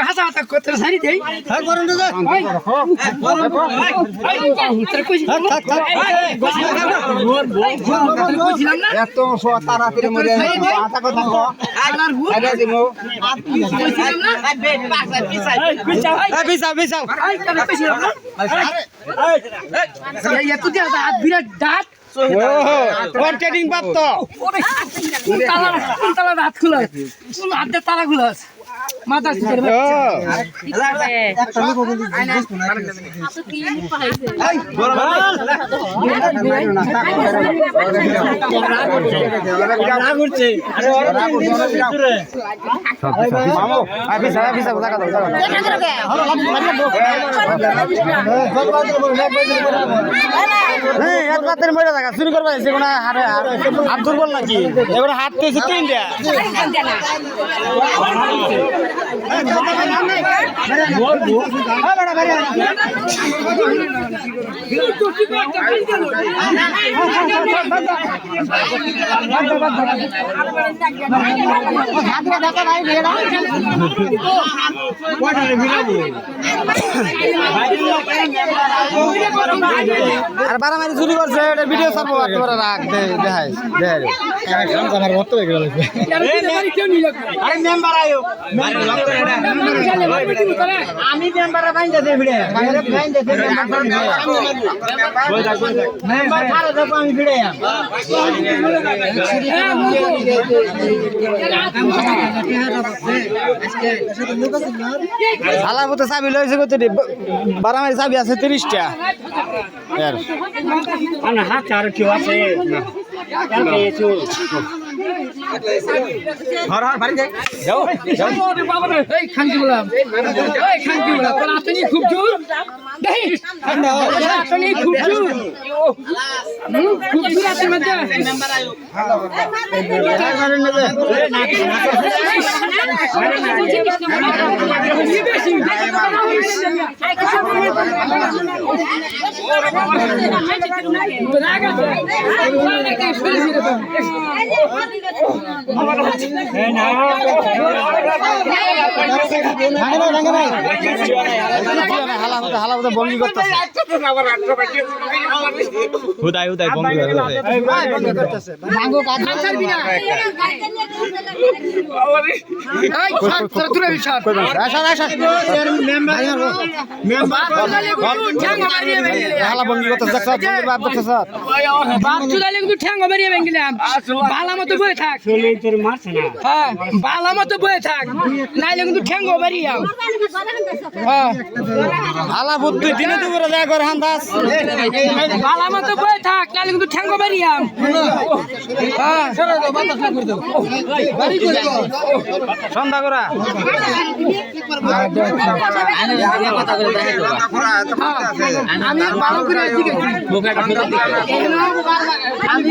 হাসা হাসা করতে সারি দেই থাক বরং তো যা। ওই তোর কইছি কইছিলাম না এত স- তাড়াতাড়ি মরে আটা কথা কো আলার ভূত আইডা দিমু কইছিলাম না এই বিছাও, বিছাও। আই কেন কইছিলাম না এই এত দিয়া দাঁত বিরাট দাঁত ওহো, ওর ট্রেডিং তালা খুলে হাত দিয়ে তালা খুলে মাথা সিটের রাতের মরে থাকা, শুরু করবা এসে কোনো হারে- হাত দুর্বল নাকি? এবার হাত পেয়েছে তিনটা আর বারামারি চুরি করছে ওটা ভিডিও ছাড়বো একেবারে রাখ দে দেখাই। দেখাই আমার মতো হয়ে গেল কেউ নিল আরে মেম্বার আয়ো। আমি মেম্বার বাইন্দা দে ভিড়ে। বাইন্দা দে মেম্বার খারাপ আমি ভিড়ে শালা মতো চাবি লইছে কত বারামারি চাবি আছে তিরিশটা। এর হাত আর কেউ আছে হর হর বাড়ি যাই। যাও যাও। এই খানকি বললাম। এই খানকি বললাম। তোর আতনি খুব জোর। খুব জোর হুম, খুব জোর আছে মধ্যে হালা মতো হালা মতো বঙ্গি করতেছে হুদাই হুদাই বঙ্গি করতেছে দূরে ছাড় আসা আসা বালা মতো বয়ে থাক। তোর মারছে না হ্যাঁ বালা মতো বয়ে থাক। নাইলে কিন্তু ঠ্যাং বেরিয়ে হ্যাঁ। হালা বুদ্ধি দিনে দুপুরে যায় করে হান্দাস বালা মতো বয়ে থাক নাইলে কিন্তু ঠ্যাং বেরিয়ে হ্যাঁ। সন্ধ্যা করা। আমি